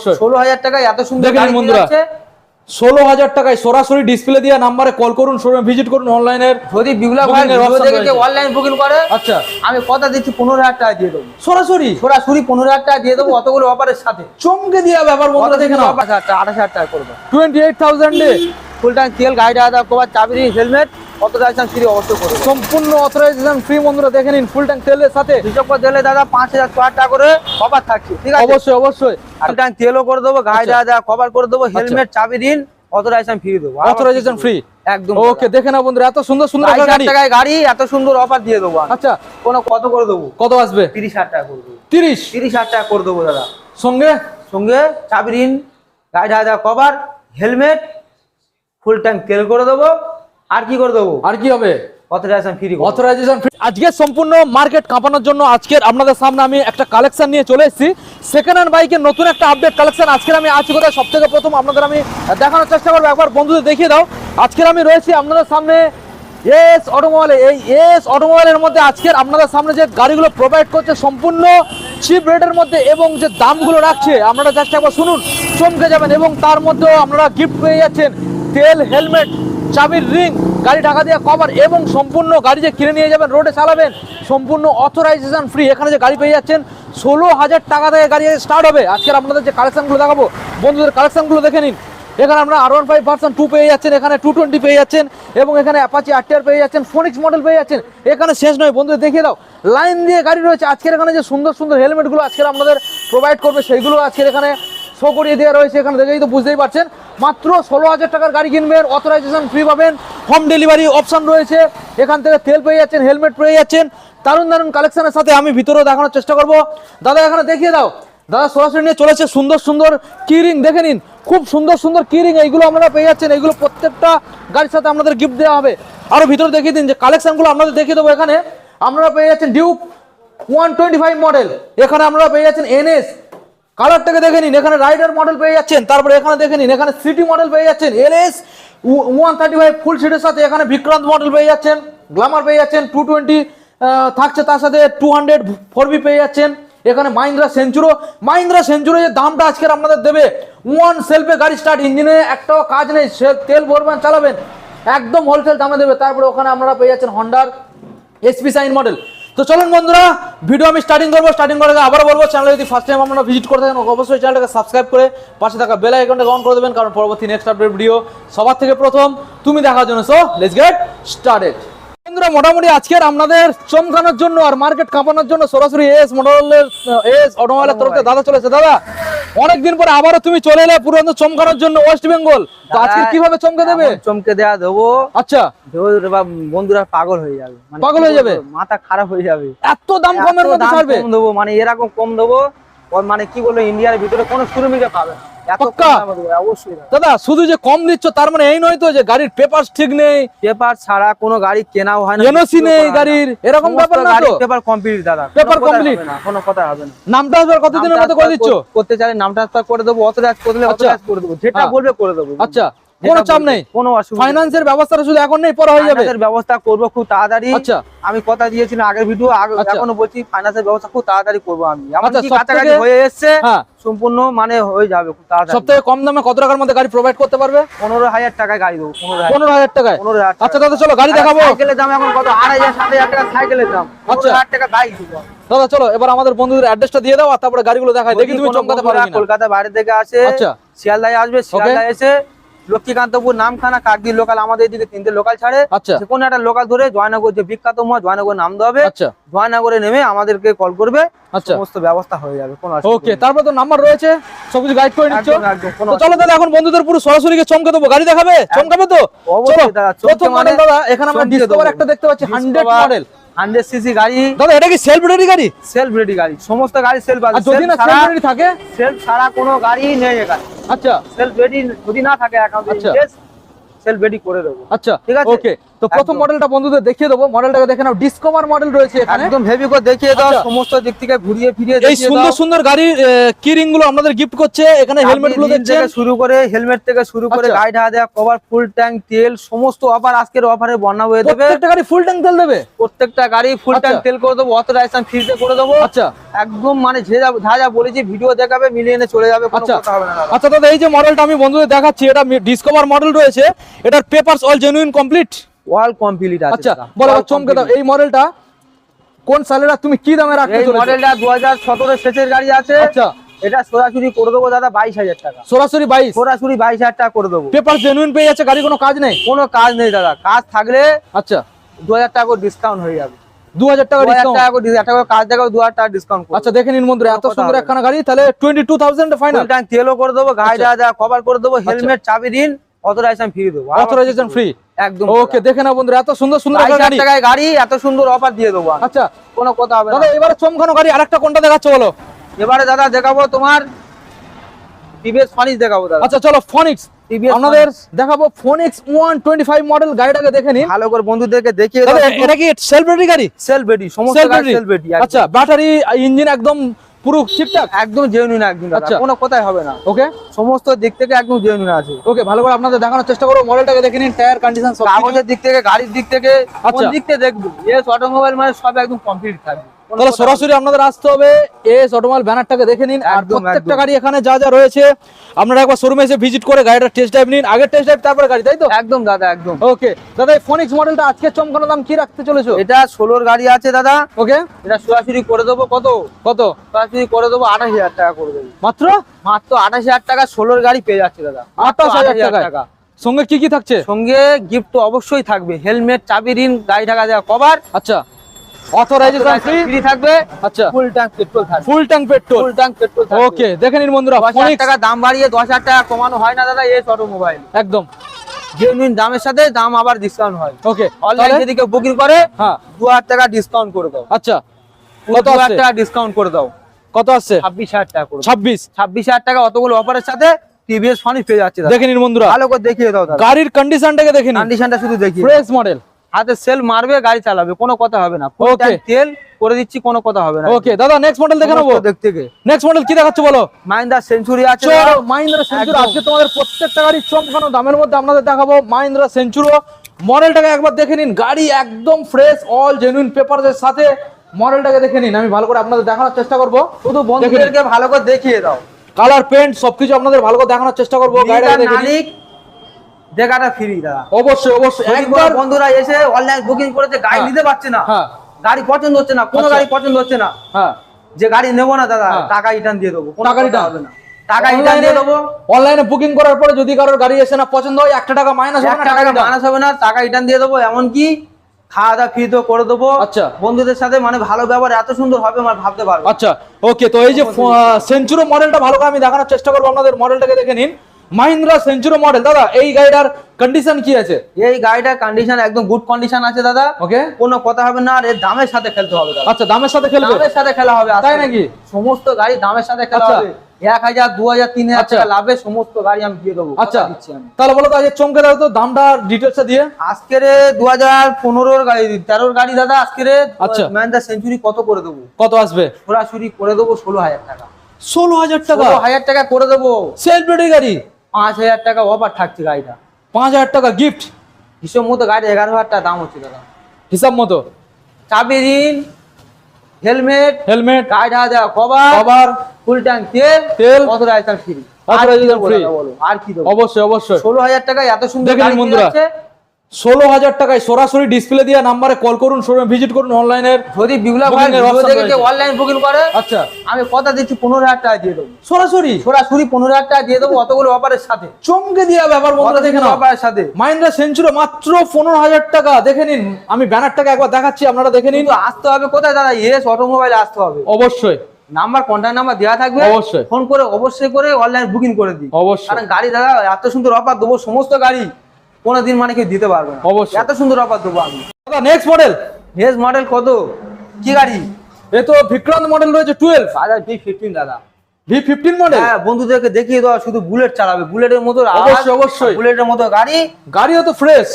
অবশ্যই। ষোলো হাজার টাকায় এত সুন্দর দেখে বন্ধুরা। ষোলো হাজার টাকায় সরাসরি ডিসপ্লে দিয়ে নাম্বারে কল করুন শোরুমে ভিজিট করুন অনলাইনের যদি ভাই। অনলাইন বুকিং করে আচ্ছা। আমি কথা দিচ্ছি পনেরো হাজার টাকা দিয়ে দেবো। সরাসরি? সরাসরি পনেরো হাজার টাকা দিয়ে দেবো অতগুলো অফারের সাথে। চমকে দিয়া ব্যাপার বন্ধুরা দেখে নাও। আঠাশ হাজার টাকা আঠাশ হাজার টাকা করব টোয়েন্টি এইট থাউজেন্ডে ফুল ট্যাঙ্ক তেল গাড়ি কভার চাবি হেলমেট। ফ্রি অবশ্যই করব সম্পূর্ণ অথরাইজেশন ফ্রি বন্ধুরা দেখে নিন ফুল ট্যাঙ্ক তেলের সাথে। হিসাব করে দিলে দাদা পাঁচ হাজার টাকা করে কভার থাকছে ঠিক আছে? অবশ্যই অবশ্যই। ফুল ট্যাঙ্ক তেলও করে দেবো আচ্ছা। আদা কভার করে দেবো হেলমেট চাবি দিন অথরাইজেশন ফ্রি দেবো। অথরাইজেশন ফ্রি একদম। ওকে দেখে নাও বন্ধুরা এত সুন্দর সুন্দর গাড়ি। টাকায় গাড়ি এত সুন্দর অফার দিয়ে দেবো আচ্ছা। কোনো কত করে দেবো? কত আসবে? তিরিশ হাজার টাকা করে দেবো। তিরিশ? তিরিশ হাজার টাকা করে দেবো দাদা। সঙ্গে? সঙ্গে চাবি ঋণ গাড়ি কভার হেলমেট ফুল ট্যাঙ্ক তেল করে দেবো। আর কি করে দেবো? আর কি হবে? অথরাইজেশন ফ্রি অথরাইজেশন আজকে সম্পূর্ণ মার্কেট কাঁপানোর জন্য আজকের আপনাদের সামনে আমি একটা কালেকশন নিয়ে চলে এসেছি। সেকেন্ড হ্যান্ড বাইকের নতুন একটা আপডেট কালেকশন আজকের আমি আছি কোথায়? সব থেকে প্রথম আপনাদের আমি দেখানোর চেষ্টা করব। একবার বন্ধুদের দেখিয়ে দাও। আজকের আমি রয়েছি আপনাদের সামনে এস অটোমোবাইলে এই এস অটোমোবাইলের মধ্যে আজকের আপনাদের সামনে যে গাড়িগুলো প্রোভাইড করছে সম্পূর্ণ চিপ রেটের মধ্যে এবং যে দামগুলো রাখছে আপনারা জাস্ট একবার শুনুন চমকে যাবেন এবং তার মধ্যেও আপনারা গিফট পেয়ে যাচ্ছেন। তেল হেলমেট চাবির রিং গাড়ি ঢাকা দিয়ে কভার এবং সম্পূর্ণ গাড়ি যে কিনে নিয়ে যাবেন রোডে চালাবেন, সম্পূর্ণ অথরাইজেশন ফ্রি এখানে যে গাড়ি পেয়ে যাচ্ছেন, ষোলো হাজার টাকা থেকে গাড়ি স্টার্ট হবে। আজকের আপনাদের যে কালেকশনগুলো দেখাবো, বন্ধুদের কালেকশনগুলো দেখে নিন। এখানে আমরা আর ওয়ান ফাইভ পার্সেন্ট টু পেয়ে যাচ্ছেন, এখানে টু টোয়েন্টি পেয়ে যাচ্ছেন, এবং এখানে অ্যাপাচি আরটিআর পেয়ে যাচ্ছেন ফোনিক্স মডেল পেয়ে যাচ্ছেন। এখানে শেষ নয় বন্ধুদের দেখিয়ে দাও। লাইন দিয়ে গাড়ি রয়েছে। আজকের এখানে যে সুন্দর সুন্দর হেলমেটগুলো আজকের আপনাদের প্রোভাইড করবে, সেইগুলো আজকের এখানে শো করিয়ে দেওয়া রয়েছে। এখানে দেখেই তো বুঝতেই পারছেন। মাত্র ষোলো হাজার টাকার গাড়ি কিনবেন অথরাইজেশন ফ্রি পাবেন। হোম ডেলিভারি অপশন রয়েছে। এখান থেকে তেল পেয়ে যাচ্ছেন হেলমেট পেয়ে যাচ্ছেন। দারুণ দারুণ কালেকশনের সাথে আমি ভিতরেও দেখানোর চেষ্টা করব। দাদা, এখানে দেখিয়ে দাও। দাদা, সরাসরি নিয়ে চলেছে সুন্দর সুন্দর কিরিং দেখে নিন। খুব সুন্দর সুন্দর কিরিং এইগুলো আপনারা পেয়ে যাচ্ছেন। এইগুলো প্রত্যেকটা গাড়ির সাথে আপনাদের গিফট দেওয়া হবে। আরও ভিতরে দেখিয়ে দিন যে কালেকশনগুলো আপনাদের দেখিয়ে দেবো এখানে। আপনারা পেয়ে যাচ্ছেন Duke one twenty five model এখানে আপনারা পেয়ে যাচ্ছেন এনএস কালারটাকে দেখে নিন। এখানে রাইডার মডেল পেয়ে যাচ্ছেন। তারপরে এখানে দেখে নিন। এখানে সিটি মডেল পেয়ে যাচ্ছেন LS one thirty five full সিটের সাথে এখানে বিক্রান্ত মডেল পেয়ে যাচ্ছেন গ্লামার পেয়ে যাচ্ছেন টু টোয়েন্টি থাকছে তার সাথে টু হান্ড্রেড ফোর বি পেয়ে যাচ্ছেন। এখানে মাইন্দ্রা সেঞ্চুরো মাইন্দ্রা সেঞ্চুরো যে দামটা আজকের আপনাদের দেবে। ওয়ান সেলফে গাড়ি স্টার্ট ইঞ্জিনে একটাও কাজ নেই তেল ভরবেন, চালাবেন। একদম হোলসেল দামে দেবে। তারপরে ওখানে আপনারা পেয়ে যাচ্ছেন হন্ডার এসপি সাইন মডেল তো চলুন বন্ধুরা ভিডিও আমি স্টার্টিং করব স্টার্টিং করার আগে আবার বলব চ্যানেলে যদি ফার্স্ট টাইম আপনারা ভিজিট করে থাকেন অবশ্যই চ্যানেলটাকে সাবস্ক্রাইব করে পাশে থাকা বেল আইকনটাকে অন করে দেবেন, কারণ পরবর্তী নেক্সট আপডেট ভিডিও সবার থেকে প্রথম, তুমি দেখার জন্য। সো লেটস গেট স্টার্টেড বন্ধুরা মোটামুটি আজকের আপনাদের চমকানোর জন্য আর মার্কেট কাঁপানোর জন্য সরাসরি এস এস অটোমোবাইলের তরফ থেকে দাদা চলেছে। দাদা অনেকদিন পরে আবারও তুমি চলে এলে পুরো চমকানোর জন্য ওয়েস্ট বেঙ্গল আজকে কীভাবে চমকে দেবে? চমকে দেওয়া দেবো। আচ্ছা। বন্ধুরা পাগল হয়ে যাবে। মানে পাগল হয়ে যাবে? মাথা খারাপ হয়ে যাবে। এত দাম কমের মধ্যে ছাড়বে? কম দেবো মানে এরকম কম দেবো। মানে কি বলব ইন্ডিয়ার ভিতরে কোনো শ্রমিকে পাবে না। দাদা শুধু যে কম দিচ্ছ তার মানে এই নয় তো যে গাড়ির পেপার ঠিক নেই। পেপার ছাড়া কোনো গাড়ি কেনাও হয় না এনওসি নেই গাড়ির এরকম ব্যাপার না তো। পেপার কমপ্লিট দাদা পেপার না, কোনো কথা হবে না। নামটা ট্রান্সফার কতদিনের মধ্যে করে দিচ্ছ? করতে চাই নাম ট্রান্সফার করে দেবো অথরাইজ করে দিলে আচ্ছা। অথরাইজ করে দেবো যেটা হ্যাঁ। বলবে করে দেবো আচ্ছা। কোনো চাপ নেই। কোনো অসুবিধা ফাইন্যান্সের ব্যবস্থাটা শুধু এখন নেই পরে হয়ে যাবে। ফাইন্যান্সের ব্যবস্থা করব খুব তাড়াতাড়ি। আচ্ছা। আমি কথা দিয়েছিলাম আগের ভিডিও আচ্ছা। এখনও বলছি ফাইন্যান্সের ব্যবস্থা খুব তাড়াতাড়ি করব আমি। আচ্ছা, এমনকি সব কাছাকাছি হয়ে এসছে হ্যাঁ। সম্পূর্ণ মানে হয়ে যাবে খুব তাড়াতাড়ি। সব থেকে কম দামে কত টাকার মধ্যে গাড়ি প্রোভাইড করতে পারবে? পনেরো হাজার টাকায় গাড়ি দেবো পনেরো হাজার। পনেরো হাজার টাকায়? পনেরো হাজার আচ্ছা দাদা চলো গাড়ি দেখাবো। সাইকেলের দাম এখন কত? আড়াই হাজার সাত হাজার টাকা সাইকেলের দাম। আচ্ছা। আচ্ছা। হাজার টাকা দেবো। দাদা চলো এবার আমাদের বন্ধুদের অ্যাড্রেসটা দিয়ে দাও আর তারপরে গাড়িগুলো দেখাই। দেখি তুমি চমকাতে বন্ধুরা পারো কিনা। কলকাতা বাইরে থেকে আসে আচ্ছা। শিয়ালদায় আসবে শিয়ালদায় এসে লক্ষ্মীকান্তপুর নামখানা কাকদি লোকাল আমাদের এদিকে তিনটে লোকাল ছাড়ে। আচ্ছা। কোনো একটা লোকাল ধরে জয়নগর যে বিখ্যাত মহা জয়নগর নামতে হবে। আচ্ছা। জয়নগরে নেমে আমাদেরকে কল করবে। আচ্ছা। সমস্ত ব্যবস্থা হয়ে যাবে কোনো ওকে তারপর তো নাম্বার রয়েছে সবকিছু গাইড করে নিচ্ছ। একদম, একদম, কোনো তো চলো তাহলে এখন বন্ধুদের পুরো সরাসরি চমকে দেবো। গাড়ি দেখাবে? চমকাবে তো? দাদা, প্রথম মডেল মানে দাদা এখানে আমরা ডিসকভার একটা দেখতে পাচ্ছি হান্ড্রেড মডেল 100 সিসি গাড়ি। দাদা এটা কি সেলফ গাড়ি? সেলফ গাড়ি। সমস্ত গাড়ি সেলফ আছে যদি না সেলফ থাকে? সেলফ ছাড়া কোনো গাড়ি নেই এখানে। আচ্ছা সেলফ রেডি যদি না থাকে অ্যাকাউন্টে আচ্ছা। সেলফ রেডি করে দেবো আচ্ছা ঠিক আছে? ওকে তো প্রথম। মডেলটা বন্ধুদের দেখিয়ে দেবো। মডেলটাকে দেখে নাও। ডিসকভার মডেল রয়েছে এখানে। একদম হেভি করে দেখিয়ে দাও আচ্ছা। সমস্ত দিক থেকে ঘুরিয়ে ফিরিয়ে এই দেখিয়ে সুন্দর সুন্দর গাড়ির কি রিংগুলো আমাদের গিফট করছে। এখানে হেলমেটগুলো দেখছেন শুরু করে হেলমেট থেকে শুরু করে আচ্ছা। গাড়ি ঢাকা দেওয়া কভার ফুল ট্যাঙ্ক তেল সমস্ত অফার আজকের অফারে বর্ণনা হয়ে দেবে। প্রত্যেকটা গাড়ি ফুল ট্যাঙ্ক তেল দেবে? প্রত্যেকটা গাড়ি ফুল আচ্ছা। ট্যাঙ্ক তেল করে দেবো অথরাইজেশন ফ্রিতে করে দেবো। আচ্ছা। একদম মানে যে যা যা যা বলেছি ভিডিও দেখাবে মিলিয়ে নিয়ে চলে যাবে কোনো আচ্ছা। কথা হবে না আচ্ছা দাদা এই যে মডেলটা আমি বন্ধুদের দেখাচ্ছি এটা ডিসকভার মডেল রয়েছে। এটার papers all genuine complete all complete আছে আচ্ছা। বলো চমকে দাও। এই মডেলটা কোন সালের তুমি কি দামে রাখতে এই মডেলটা দু হাজার সতেরো শেষের গাড়ি আছে। আচ্ছা। এটা সরাসরি করে দেবো দাদা বাইশ হাজার টাকা। সরাসরি বাইশ? সরাসরি বাইশ হাজার টাকা করে দেবো। পেপার জেনুইন পেয়ে যাচ্ছে গাড়ি কোনো কাজ নেই? কোনো কাজ নেই দাদা। কাজ থাকলে আচ্ছা। দু হাজার টাকা করে ডিসকাউন্ট হয়ে যাবে। দু হাজার টাকা ডিসকাউন্ট কাজ দু হাজার টাকা ডিসকাউন্ট আচ্ছা দেখে নিন বন্ধুরা এত সুন্দর একখানা গাড়ি তাহলে টোয়েন্টি টু থাউজেন্ড ফাইনাল তেলও করে দেবো গাড়ি আচ্ছা। কভার করে দেবো হেলমেট চাবি দিন অথরাইজেশন ফ্রি দেবো। অথরাইজেশন ফ্রি একদম ওকে দেখে নাও বন্ধুরা এত সুন্দর সুন্দর গাড়ি। টাকায় গাড়ি এত সুন্দর অফার দিয়ে দেবো আচ্ছা। কোনো কথা হবে দাদা এবারে চমকানো গাড়ি আরেকটা কোনটা দেখাচ্ছ বলো? এবারে দাদা দেখাবো তোমার টিভিএস দেখাবো দাদা। আচ্ছা চলো ফনিক্স আপনাদের দেখাবো Phoenix one twenty five model গাড়িটাকে দেখে নিন। ভালো করে বন্ধুদেরকে দেখিয়ে দাও। এটা কি সেলফ ব্যাটারি গাড়ি সেল বেডি সমস্ত সেলফ সেল আচ্ছা ব্যাটারি ইঞ্জিন একদম পুরো ঠিকঠাক? একদম জেনুইন একদম আচ্ছা। কোনো কথাই হবে না। ওকে সমস্ত দিক থেকে একদম জেনুইন আছে। ওকে ভালো করে আপনাদের দেখানোর চেষ্টা করো মডেলটাকে দেখে নিন টায়ার কন্ডিশন সব কাগজের দিক থেকে গাড়ির দিক থেকে কোন আচ্ছা। দিক থেকে দেখব? এস অটোমোবাইল মানে সব একদম কমপ্লিট থাকবে। তাহলে। সরাসরি আপনাদের আসতে হবে। এস অটোমাইল ব্যানারটাকে দেখে নিন। আর প্রত্যেকটা গাড়ি এখানে যা যা রয়েছে আপনারা একবার শোরুমে এসে ভিজিট করে গাড়িটা টেস্ট ড্রাইভ নিন। আগের টেস্ট ড্রাইভ তারপরে গাড়ি তাই তো? একদম দাদা একদম। ওকে দাদা এই ফোনিক্স মডেলটা আজকে চমকানো দাম কি রাখতে চলেছো? এটা ষোলোর গাড়ি আছে দাদা। ওকে এটা সরাসরি করে দেবো কত? কত? সরাসরি করে দেবো আঠাশ হাজার টাকা করে দেবো। মাত্র? মাত্র আঠাশ হাজার টাকা ষোলোর গাড়ি পেয়ে যাচ্ছে দাদা। আঠাশ হাজার 28,000 টাকা। সঙ্গে কি কি থাকছে? সঙ্গে গিফট তো অবশ্যই থাকবে। হেলমেট চাবি ঋণ গাড়ি ঢাকা দেওয়া কভার আচ্ছা। অথরাইজেশন ফ্রি ফ্রি থাকবে। আচ্ছা। ফুল ট্যাঙ্ক পেট্রোল থাকবে। Full tank petrol full tank petrol থাকবে। ওকে দেখে নিন বন্ধুরা টাকা দাম বাড়িয়ে দশ হাজার টাকা কমানো হয় না দাদা এস অটোমোবাইল একদম। জেনুইন দামের সাথে দাম আবার ডিসকাউন্ট হয়। ওকে অনলাইন যদি কেউ বুকিং করে হ্যাঁ। দু হাজার টাকা ডিসকাউন্ট করে দাও। আচ্ছা কত দু হাজার আসছে? টাকা ডিসকাউন্ট করে দাও। কত ছাব্বিশ হাজার টাকা করে দাও। ছাব্বিশ। ছাব্বিশ হাজার টাকা অতগুলো অফারের সাথে টিভিএস ফানি পেয়ে যাচ্ছে দেখে নিন বন্ধুরা। ভালো করে দেখিয়ে দাও দাদা। গাড়ির কন্ডিশনটাকে দেখে নিন। কন্ডিশনটা শুধু দেখিয়ে ফ্রেশ মডেল হাতে সেল মারবে গাড়ি চালাবে কোনো কথা হবে না। তেল করে দিচ্ছি কোনো কথা হবে না। ওকে দাদা নেক্সট মডেল দেখে নেব। থেকে নেক্সট মডেল কি দেখাচ্ছ বলো? মাইন্দা সেঞ্চুরি আছে। মাহিন্দ্রা সেঞ্চুরি। আজকে তোমাদের প্রত্যেকটা গাড়ির চমকানো দামের মধ্যে আপনাদের দেখাবো মাহিন্দ্রা সেঞ্চুরো মডেলটাকে একবার দেখে নিন গাড়ি একদম ফ্রেশ অল জেনুইন পেপারদের সাথে মডেলটাকে দেখে নিন আমি ভালো করে আপনাদের দেখানোর চেষ্টা করব। শুধু বন্ধুদেরকে ভালো করে দেখিয়ে দাও। কালার পেন্ট সবকিছু আপনাদের ভালো করে দেখানোর চেষ্টা করব গাড়িটাকে দেখাটা ফ্রি দাদা। অবশ্যই অবশ্যই। একবার বন্ধুরা এসে অনলাইন বুকিং করেছে গাড়ি হ্যাঁ। নিতে পারছে না হ্যাঁ। গাড়ি পছন্দ হচ্ছে না কোনো আচ্ছা। গাড়ি পছন্দ হচ্ছে না হ্যাঁ। যে গাড়ি নেব না দাদা। টাকা রিটার্ন দিয়ে দেবো কোনো টাকা কথা হবে না। টাকা রিটার্ন দিয়ে দেবো। অনলাইনে বুকিং করার পরে যদি কারোর গাড়ি এসে না পছন্দ হয় একটা টাকা মাইনাস হবে না টাকা মাইনাস হবে না টাকা রিটার্ন দিয়ে দেবো এমনকি খাওয়া দাওয়া ফ্রি তো করে দেবো। আচ্ছা। বন্ধুদের সাথে মানে ভালো ব্যবহার এত সুন্দর হবে মানে ভাবতে পারব আচ্ছা ওকে তো এই যে সেঞ্চুরো মডেলটা ভালো করে আমি দেখানোর চেষ্টা করব আপনাদের মডেলটাকে দেখে নিন। মাহিন্দ্রা সেঞ্চুরো মডেল দাদা এই গাড়িটার কন্ডিশন কি আছে? এই গাড়িটার কন্ডিশন একদম গুড কন্ডিশন আছে দাদা। ওকে কোনো কথা হবে না আর এর দামের সাথে খেলতে হবে দাদা। আচ্ছা দামের সাথে খেলবে? দামের সাথে খেলা হবে তাই নাকি? সমস্ত গাড়ি দামের সাথে খেলা আচ্ছা। হবে। এক হাজার দু হাজার তিন হাজার আচ্ছা। টাকা লাভে সমস্ত গাড়ি আমি দিয়ে দেবো। আচ্ছা। কথা দিচ্ছি আমি। তাহলে বলো তো আজকে চমকে দাও তো দামটা ডিটেলসটা দিয়ে। আজকের দু হাজার পনেরোর গাড়ি তেরোর গাড়ি দাদা আজকের আচ্ছা। ম্যানদা সেঞ্চুরি কত করে দেবো? কত আসবে? সরাসরি করে দেবো ষোলো হাজার টাকা। ষোলো হাজার টাকা? হাজার টাকা করে দেবো। সেলফ ব্যাটারি গাড়ি? পাঁচ হাজার টাকা অফার থাকছে গাড়িটা। পাঁচ হাজার টাকা গিফট হিসাব মতো গাড়ি এগারো হাজার টাকা দাম হচ্ছে দাদা। হিসাব মতো? চাবি দিন হেলমেট হেলমেট গাড়ি ঢাকা দেওয়া কভার কভার ফুল ট্যাঙ্ক তেল তেল, কত অথরাইজেশন ফ্রি আর কি দেবো? অবশ্যই অবশ্যই। ষোলো হাজার টাকা এত সুন্দর গাড়ি বন্ধুরা। ষোলো হাজার টাকায় সরাসরি ডিসপ্লে দিয়ে নাম্বারে কল করুন শোরুমে ভিজিট করুন অনলাইনের যদি বিগুলা ভাই রয়েছে। অনলাইন বুকিং করে। আচ্ছা। আমি কথা দিচ্ছি পনেরো হাজার টাকা দিয়ে দেবো। সরাসরি? সরাসরি পনেরো হাজার টাকা দিয়ে দেবো অতগুলো অফারের সাথে। চমকে দেওয়া ব্যাপার বন্ধুরা দেখে নাও। অফারের সাথে। মাহিন্দ্রা সেঞ্চুরি মাত্র পনেরো হাজার টাকা দেখে নিন। আমি ব্যানারটাকে একবার দেখাচ্ছি আপনারা দেখে নিন। আসতে হবে কোথায় দাদা? ইয়েস অটোমোবাইল আসতে হবে। অবশ্যই। নাম্বার কন্ট্যাক্ট নাম্বার দেওয়া থাকবে। অবশ্যই। ফোন করে অবশ্যই করে অনলাইন বুকিং করে দিই অবশ্যই। কারণ গাড়ি দাদা এত সুন্দর অফার দেবো সমস্ত গাড়ি। কোনোদিন মানে কেউ দিতে পারবে না। অবশ্যই। এত সুন্দর অফার দেবো আমি। দাদা নেক্সট মডেল হেস মডেল কত? কি গাড়ি? এ তো বিক্রান্ত মডেল রয়েছে টুয়েলভ হাজার বি ফিফটিন দাদা। ভি ফিফটিন মডেল হ্যাঁ বন্ধুদেরকে দেখিয়ে দেওয়া শুধু বুলেট চালাবে। বুলেটের মতো আওয়াজ, অবশ্যই, অবশ্যই। বুলেটের মতো গাড়ি। গাড়িও তো ফ্রেশ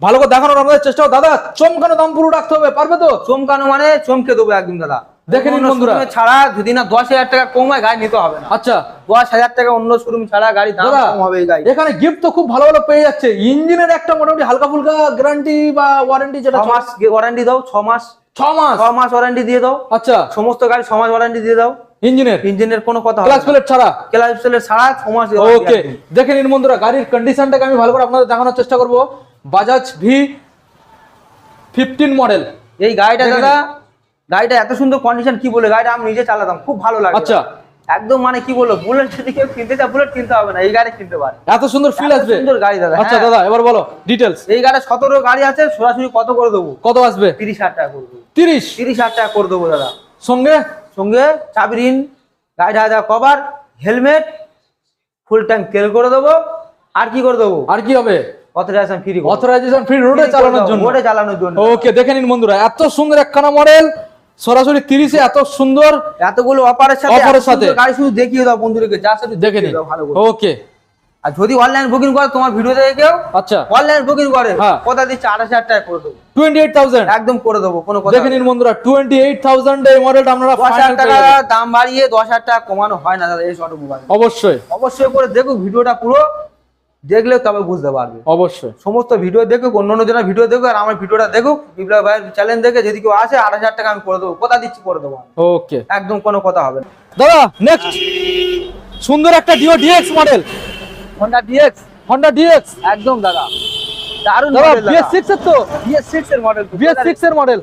ভালো করে দেখানোর আমাদের চেষ্টা দাদা চমকানো দাম পুরো রাখতে হবে পারবে তো? চমকানো মানে চমকে দেবো একদম দাদা। দেখে নিন অন্য বন্ধুরা। ছাড়া যদি না দশ হাজার টাকা কম হয় গাড়ি নিতে হবে না। আচ্ছা। দশ হাজার টাকা অন্য শোরুম ছাড়া গাড়ি দাম কম হবে গাড়ি। এখানে গিফট তো খুব ভালো ভালো পেয়ে যাচ্ছে। ইঞ্জিনের একটা মোটামুটি হালকা ফুলকা গ্যারান্টি বা ওয়ারেন্টি যেটা মাস ওয়ারেন্টি দাও ছ মাস। ছ মাস? ছ মাস ওয়ারেন্টি দিয়ে দাও। আচ্ছা। সমস্ত গাড়ি ছ মাস ওয়ারেন্টি দিয়ে দাও। ইঞ্জিনের? ইঞ্জিনের কোনো কথা হবে ক্লাস প্লেট ছাড়া? ক্লাস প্লেট ছাড়া ছ মাস warranty ওকে দেখে নিন বন্ধুরা গাড়ির কন্ডিশনটাকে আমি ভালো করে আপনাদের দেখানোর চেষ্টা করব। বাজাজ ভি ফিফটিন মডেল এই গাড়িটা দাদা গাড়িটা এত সুন্দর কন্ডিশন কি বলে গাড়িটা আমি নিজে চালাতাম খুব ভালো লাগে আচ্ছা। একদম মানে কি বলব বুলেট যদি কেউ কিনতে চায় বুলেট কিনতে হবে না এই গাড়ি কিনতে পারে। এত সুন্দর ফিল আসবে। সুন্দর গাড়ি দাদা আচ্ছা হ্যাঁ। দাদা এবার বলো ডিটেলস এই গাড়ি সতেরো গাড়ি আছে সরাসরি কত করে দেবো? কত আসবে? তিরিশ হাজার টাকা করে দেবো। তিরিশ। তিরিশ হাজার টাকা করে দেবো দাদা। সঙ্গে? সঙ্গে চাবি ঋণ গাড়ি হাজার কভার হেলমেট ফুল ট্যাঙ্ক তেল করে দেবো। আর কি করে দেবো? আর কি হবে? অথরাইজেশন ফ্রি অথরাইজেশন ফ্রি রোডে চালানোর জন্য। রোডে চালানোর জন্য। ওকে দেখে নিন বন্ধুরা এত সুন্দর একখানা মডেল সরাসরি তিরিশে এত সুন্দর এতগুলো অফারের সাথে সাথে। গাড়ি শুধু দেখিয়ে দাও বন্ধুদেরকে যা সাথে দেখে ভালো ওকে আর যদি অনলাইন বুকিং করে তোমার ভিডিও দেখে কেউ আচ্ছা। অনলাইন বুকিং করে হ্যাঁ। কথা দিচ্ছে আঠাশ হাজার টাকা করে দেবো। টোয়েন্টি এইট থাউজেন্ড একদম করে দেবো কোনো কথা দেখে নিন বন্ধুরা টোয়েন্টি এইট থাউজেন্ড এই মডেলটা আপনারা দশ হাজার টাকা দাম বাড়িয়ে দশ হাজার টাকা কমানো হয় না দাদা এই অটোমোবাইল অবশ্যই। অবশ্যই করে দেখুক ভিডিওটা পুরো। দেখলে তবে বুঝতে পারবে। অবশ্যই। সমস্ত ভিডিও দেখুক অন্য অন্য জনের ভিডিও দেখুক আর আমার ভিডিওটা দেখুক বিপ্লব ভাইয়ের চ্যানেল দেখে যদি কেউ আসে আট হাজার টাকা আমি করে দেবো। কথা দিচ্ছি করে দেবো ওকে একদম কোনো কথা হবে না। দাদা নেক্সট সুন্দর একটা Dio DX model Honda DX Honda DX একদম দাদা। দারুণ দাদা মডেল বিএস সিক্স এর তো? বিএস সিক্স এর মডেল বিএস সিক্স এর মডেল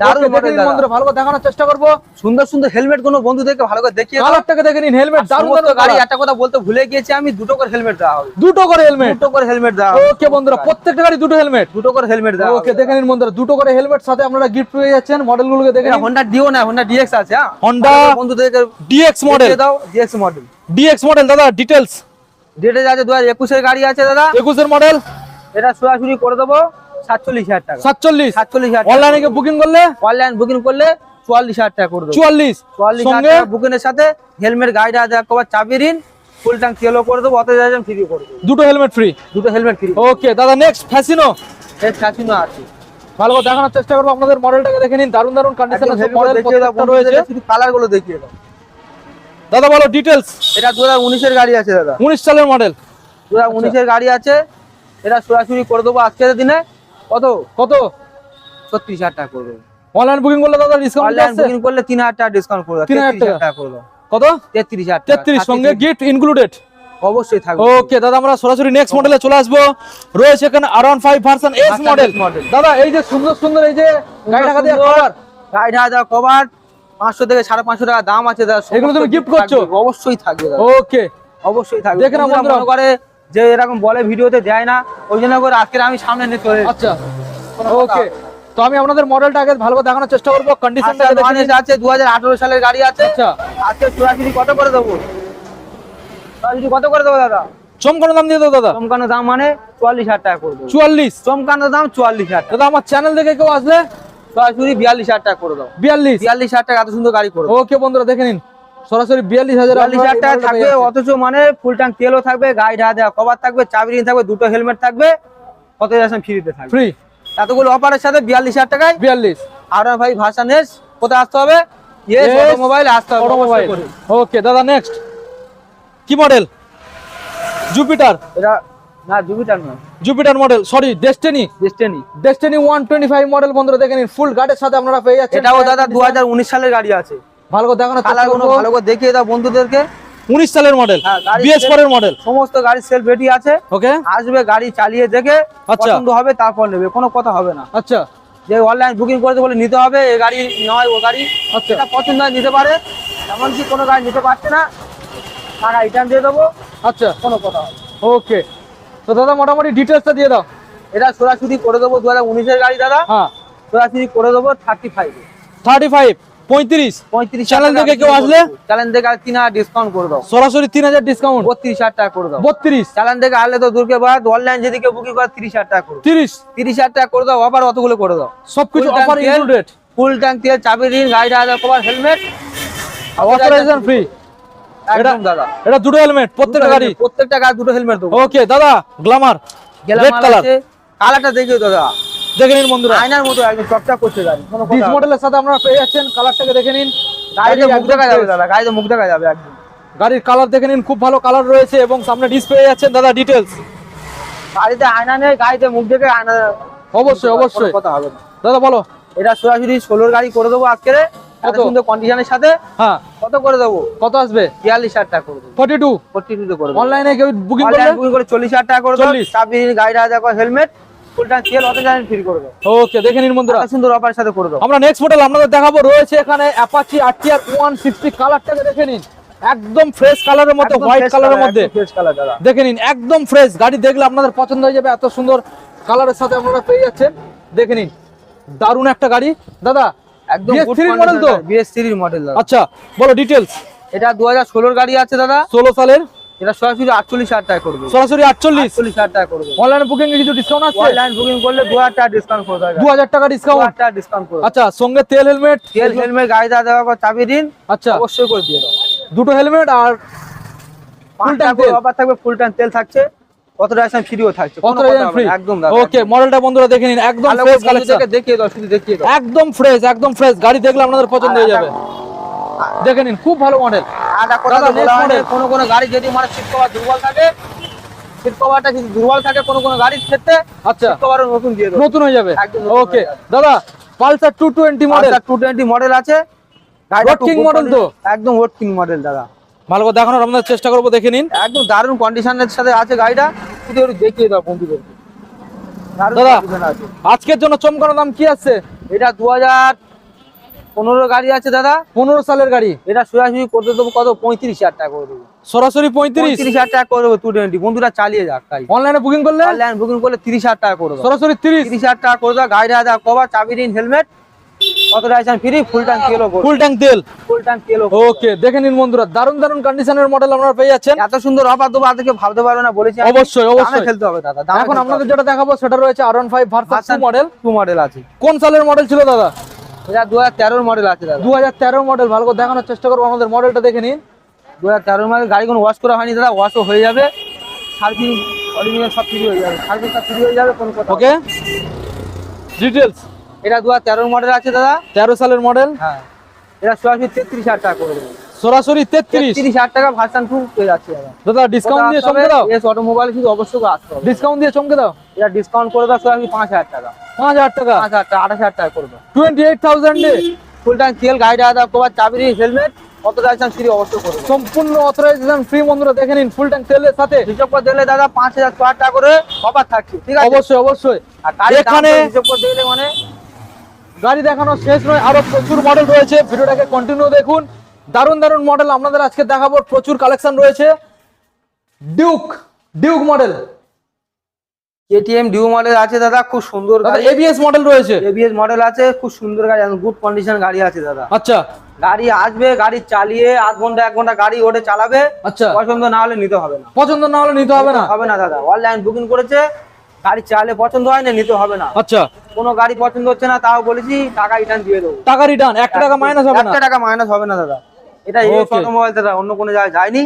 ভালো করে দেখানোর চেষ্টা করব। সুন্দর সুন্দর হেলমেট কোনো বন্ধুদেরকে ভালো করে দেখিয়ে দাও। দেখে নিন হেলমেট দারুণ গাড়ি গাড়ি একটা কথা বলতে ভুলে গিয়েছি আমি দুটো করে হেলমেট দেওয়া হবে। দুটো করে হেলমেট দুটো করে হেলমেট দেওয়া ওকে বন্ধুরা প্রত্যেকটা গাড়ি দুটো হেলমেট দুটো করে হেলমেট দেওয়া ওকে দেখে নিন বন্ধুরা দুটো করে হেলমেট সাথে আপনারা গিফট পেয়ে যাচ্ছেন। মডেলগুলোকে দেখে নিন। হন্ডা ডিও না হন্ডা ডিএক্স আছে বন্ধুদেরকে ডিএক্স মডেল দাও ডিএক্স মডেল ডিএক্স মডেল দাদা ডিটেলস আছে দু হাজার একুশের গাড়ি আছে দাদা। একুশের মডেল এটা সরাসরি করে দেবো। সাতচল্লিশ হাজার টাকা। সাতচল্লিশ? সাতচল্লিশ হাজার অনলাইনে বুকিং করলে? অনলাইন বুকিং করলে চুয়াল্লিশ হাজার টাকা করে দেবো চুয়াল্লিশ? চুয়াল্লিশ হাজার সঙ্গে? টাকা সাথে হেলমেট গাড়িটা একবার চাবি ঋণ ফুল ট্যাঙ্ক তেলও করে দেবো অথরাইজেশন ফ্রি করে দুটো হেলমেট ফ্রি দুটো হেলমেট ফ্রি ওকে দাদা নেক্সট ফ্যাসিনো এর আছে। ভালো করে দেখানোর চেষ্টা করব আপনাদের মডেলটাকে দেখে নিন কন্ডিশন আছে মডেল দেখিয়ে দাও প্রত্যেকটা রয়েছে। শুধু কালারগুলো দেখিয়ে দাও। দাদা বলো ডিটেলস এটা দু হাজার উনিশের গাড়ি আছে দাদা। উনিশ সালের মডেল দু হাজার উনিশের গাড়ি আছে। এটা সরাসরি করে দেবো আজকের দিনে। কত? কত? ছত্রিশ হাজার টাকা করে দেবো অনলাইন বুকিং করলে দাদা ডিসকাউন্ট অনলাইন বুকিং করলে তিন হাজার টাকা ডিসকাউন্ট করে দেবো 3000 হাজার টাকা। করে দেবো কত? তেত্রিশ হাজার টাকা। তেত্রিশ সঙ্গে গিফট ইনক্লুডেড অবশ্যই থাকবে। ওকে দাদা আমরা সরাসরি নেক্সট মডেলে চলে আসব। রয়েছে এখানে R one five version S model দাদা এই যে সুন্দর সুন্দর এই যে গাড়ি গাড়ি হাজার কভার পাঁচশো থেকে সাড়ে পাঁচশো টাকা দাম আছে দাদা। এগুলো তুমি gift করছ? অবশ্যই থাকবে ওকে অবশ্যই থাকবে। দেখে বন্ধুরা করে যে এরকম বলে ভিডিওতে দেয় না ওই জন্য করে আজকে আমি সামনে নিয়ে চলে। আচ্ছা ওকে তো আমি আপনাদের মডেলটা আগে ভালো করে দেখানোর চেষ্টা করব কন্ডিশনটা আচ্ছা, আছে দু হাজার আঠারো সালের গাড়ি আছে। আচ্ছা। আজকে চুরাশি কত করে দেবো? চুরাশি কত করে দেবো দাদা? চমকানো দাম দিয়ে দাও দাদা। চমকানো দাম মানে চুয়াল্লিশ হাজার টাকা চুয়াল্লিশ? চমকানো দাম চুয়াল্লিশ হাজার দাদা আমার চ্যানেল দেখে কেউ আসলে? সরাসরি বিয়াল্লিশ হাজার টাকা করে দাও বিয়াল্লিশ? বিয়াল্লিশ হাজার টাকা এত সুন্দর গাড়ি করে দাও ওকে বন্ধুরা দেখে নিন। সরাসরি বিয়াল্লিশ হাজার বিয়াল্লিশ হাজার টাকা থাকবে অথচ মানে ফুল ট্যাঙ্ক তেলও থাকবে গাড়ি ঢা দেওয়া কভার থাকবে চাবি রিং থাকবে দুটো হেলমেট থাকবে কত যাচ্ছেন ফ্রিতে থাকবে। ফ্রি এতগুলো অফারের সাথে বিয়াল্লিশ হাজার টাকায়? বিয়াল্লিশ। আর ভাই ভাষা নেস কোথায় আসতে হবে? মোবাইল আসতে হবে ওকে দাদা নেক্সট কি মডেল জুপিটার এটা না Jupiter Jupiter model sorry Destiny Destiny Destiny one twenty five model বন্ধুরা দেখে নিন ফুল গার্ডের সাথে আপনারা পেয়ে যাচ্ছেন। এটাও দাদা দু হাজার উনিশ সালের গাড়ি আছে। ভালো করে দেখানো কালারগুলো ভালো করে দেখিয়ে দাও বন্ধুদেরকে। উনিশ সালের মডেল হ্যাঁ, গাড়ি বিএস sale- ফোরের মডেল সমস্ত গাড়ির সেলফ রেডি আছে। ওকে আসবে গাড়ি চালিয়ে দেখে আচ্ছা। পছন্দ হবে তারপর নেবে কোনো কথা হবে না। আচ্ছা। যে অনলাইন বুকিং করতে বলে নিতে হবে এই গাড়ি নয় ও গাড়ি। আচ্ছা। পছন্দ হয় নিতে পারে এমনকি কোনো গাড়ি নিতে পারছে না। টাকা রিটার্ন দিয়ে দেবো আচ্ছা। কোনো কথা হবে ওকে তো দাদা মোটামুটি ডিটেলসটা দিয়ে দাও। এটা সরাসরি করে দেবো দু হাজার উনিশের গাড়ি দাদা। হ্যাঁ। সরাসরি করে দেবো থার্টি ফাইভ থার্টি ফাইভ পঁয়ত্রিশ। পঁয়ত্রিশ থেকে কেউ আসলে? চ্যানেল থেকে তিন হাজার ডিসকাউন্ট করে দাও। সরাসরি তিন হাজার ডিসকাউন্ট বত্রিশ হাজার টাকা করে দাও। বত্রিশ। চ্যানেল থেকে আসলে তো দূরকে বাদ অনলাইন যদি কেউ বুকিং করে তিরিশ হাজার টাকা করে তিরিশ। তিরিশ হাজার টাকা করে দাও আবার অতগুলো করে দাও। সবকিছু অফার ইনক্লুডেড ফুল ট্যাঙ্ক তেল চাবি রিং গাড়ি হাজার কভার হেলমেট অথরাইজেশন ফ্রি একদম দাদা। এটা দুটো হেলমেট প্রত্যেকটা গাড়ি। প্রত্যেকটা গাড়ি দুটো হেলমেট দেবো। ওকে দাদা গ্লামার রেড কালার কালারটা দেখিয়ে দাদা। দেখে নিন বন্ধুরা। আয়নার মতো একদম চকচক করছে গাড়ি ডিস মডেলের সাথে আপনারা পেয়ে যাচ্ছেন কালারটাকে দেখে নিন। গাড়িতে মুখ দেখা যাবে দাদা গাড়িতে মুখ দেখা যাবে একদম। গাড়ির কালার দেখে নিন খুব ভালো কালার রয়েছে এবং সামনে ডিস পেয়ে যাচ্ছেন দাদা ডিটেলস গাড়িতে আয়না নেই গাড়িতে মুখ দেখে আয়না অবশ্যই অবশ্যই। কথা হবে দাদা বলো। এটা সরাসরি ষোলোর গাড়ি করে দেবো আজকে কত? সুন্দর কন্ডিশনের সাথে। হ্যাঁ। কত করে দেবো? কত আসবে? বিয়াল্লিশ হাজার টাকা করে ফর্টি টু ফোর্টি টুতে করে অনলাইনে কেউ বুকিং করলে? বুকিং করে চল্লিশ হাজার টাকা করে 40 চাবি গাড়িটা দেখো হেলমেট ফুল তেল অত জানেন ফ্রি করে দেবো ওকে দেখে নিন বন্ধুরা। সুন্দর অফারের সাথে করে দেবো আমরা নেক্সট মডেল আপনাদের দেখাবো রয়েছে এখানে অ্যাপাচি আরটিআর ওয়ান সিক্সটি কালারটাকে দেখে নিন। একদম ফ্রেশ কালারের মধ্যে হোয়াইট কালারের মধ্যে। একদম fresh colour দাদা। দেখে নিন একদম ফ্রেশ গাড়ি দেখলে আপনাদের পছন্দ হয়ে যাবে এত সুন্দর কালারের সাথে আপনারা পেয়ে যাচ্ছেন। দেখে নিন দারুণ একটা গাড়ি। দাদা একদম BS3 মডেল তো? বিএস থ্রির মডেল আচ্ছা বলো ডিটেলস এটা দু হাজার গাড়ি আছে দাদা। ষোলো সালের? এটা সরাসরি আটচল্লিশ হাজার টাকা করবে। সরাসরি আটচল্লিশ? আটচল্লিশ হাজার টাকা করবে। অনলাইনে বুকিং কিছু ডিসকাউন্ট আছে? অনলাইন বুকিং করলে দু হাজার টাকা ডিসকাউন্ট করে দেবে। দু হাজার টাকা ডিসকাউন্ট টাকা ডিসকাউন্ট করে আচ্ছা সঙ্গে তেল হেলমেট তেল হেলমেট গাড়ি দেওয়া করে চাবি দিন। আচ্ছা। অবশ্যই করে দিয়ে দাও। দুটো হেলমেট আর ফুল ট্যাঙ্ক তেল। অফার থাকবে ফুল ট্যাঙ্ক তেল থাকছে। কত টাকা ফ্রিও থাকছে? কত ফ্রি একদম ওকে মডেলটা বন্ধুরা দেখে নিন। একদম ফ্রেশ কালেকশন দেখিয়ে দাও শুধু দেখিয়ে দাও। একদম ফ্রেশ একদম ফ্রেশ গাড়ি দেখলে আপনাদের পছন্দ হয়ে যাবে। দেখে নিন খুব ভালো মডেল। কোনো কোনো গাড়ি যদি মানে সিট কভার দুর্বল থাকে সিট কভারটা যদি দুর্বল থাকে কোনো কোনো গাড়ির ক্ষেত্রে আচ্ছা। সিট নতুন দিয়ে নতুন হয়ে যাবে? ওকে দাদা Pulsar two twenty model two twenty model আছে। model তো? একদম মডেল দাদা। ভালো করে দেখানোর আপনাদের চেষ্টা করব দেখে নিন। একদম দারুণ কন্ডিশনের সাথে আছে গাড়িটা। শুধু একটু দেখিয়ে দাও বন্ধুদেরকে দাদা। আজকের জন্য চমকানো দাম কি আছে? এটা দু হাজার পনেরো গাড়ি আছে দাদা পনেরো সালের গাড়ি। এটা সোজাসুজি করতে দেবো কত? পঁয়ত্রিশ হাজার টাকা করে দেবো। সরাসরি পঁয়ত্রিশ? পঁয়ত্রিশ হাজার টাকা করে দেবো টু টোয়েন্টি বন্ধুরা চালিয়ে যাক গাড়ি। অনলাইনে বুকিং করলে? অনলাইন বুকিং করলে তিরিশ হাজার টাকা করে দেবো। সরাসরি তিরিশ? তিরিশ হাজার টাকা করে দেওয়া গাড়ি দাদা কভার চাবি রিন হেলমেট। ফ্রি? ফুল ট্যাঙ্ক তেলও ফুল ট্যাঙ্ক তেল? ফুল ট্যাঙ্ক তেলও ওকে দেখে নিন বন্ধুরা দারুণ কন্ডিশনের মডেল আপনারা পেয়ে যাচ্ছেন। এত সুন্দর অফার দেবো আজকে ভাবতে পারবে না বলেছি অবশ্যই, অবশ্যই। খেলতে হবে দাদা এখন আপনাদের যেটা দেখাবো সেটা রয়েছে R one five version model two model আছে। কোন সালের মডেল ছিল দাদা? এটা দু হাজার মডেল আছে দাদা। দু হাজার তেরো মডেল ভালো করে দেখানোর চেষ্টা করব আমাদের মডেলটা দেখে নিন। দু হাজার তেরোর মডেল গাড়ি কোনো ওয়াশ করা হয়নি দাদা ওয়াশও হয়ে যাবে। সার্ভিং অরিজিনাল সব ফ্রি হয়ে যাবে। ফ্রি হয়ে যাবে কোনো কথা ওকে ডিটেলস এটা দু হাজার মডেল আছে দাদা। তেরো সালের মডেল হ্যাঁ। এটা সরাসরি তেত্রিশ হাজার টাকা করে দেবো। সরাসরি তেত্রিশ। তিরিশ হাজার টাকা ভার্সান টু পেয়ে যাচ্ছে দাদা ডিসকাউন্ট দিয়ে চমকে দাও। এস অটোমোবাইল শুধু অবশ্যই আসতে হবে। ডিসকাউন্ট দিয়ে চমকে দাও। এটা ডিসকাউন্ট করে দাও সরাসরি পাঁচ হাজার টাকা। পাঁচ হাজার টাকা? পাঁচ হাজার টাকা আঠাশ হাজার টাকা করে দাও। টোয়েন্টি এইট থাউজেন্ডে ফুল ট্যাঙ্ক তেল গাড়ি দাদা কবার চাবি হেলমেট টাকা ফ্রি অবশ্যই করে সম্পূর্ণ অথরাইজেশন ফ্রি বন্ধুরা দেখে নিন ফুল ট্যাঙ্ক তেলের সাথে। হিসাব করে দিলে দাদা পাঁচ হাজার ছ হাজার টাকা করে অফার থাকছে ঠিক আছে? অবশ্যই অবশ্যই। আর এখানে হিসাব করে দিলে মানে গাড়ি দেখানো শেষ নয় আরও প্রচুর মডেল রয়েছে। ভিডিওটাকে কন্টিনিউ দেখুন। দারুণ দারুণ মডেল আপনাদের আজকে দেখাবো। প্রচুর কালেকশন রয়েছে। Duke Duke model KTM Duke model আছে দাদা খুব সুন্দর গাড়ি। এবিএস মডেল রয়েছে। এবিএস মডেল আছে খুব সুন্দর গাড়ি গুড কন্ডিশন গাড়ি আছে দাদা। আচ্ছা। গাড়ি আসবে গাড়ি চালিয়ে আধ ঘণ্টা এক ঘণ্টা গাড়ি ওঠে চালাবে। আচ্ছা। পছন্দ না হলে নিতে হবে না। পছন্দ না হলে নিতে হবে না? হবে না দাদা। অনলাইন বুকিং করেছে গাড়ি চালে পছন্দ হয় না নিতে হবে না। আচ্ছা। কোনো গাড়ি পছন্দ হচ্ছে না তাও বলেছি টাকা রিটার্ন দিয়ে দেবো। টাকা রিটার্ন একটা টাকা মাইনাস হবে না। একটা টাকা মাইনাস হবে না দাদা। এটা এই. অটোমোবাইল দাদা অন্য কোনো জায়গায় যায়নি।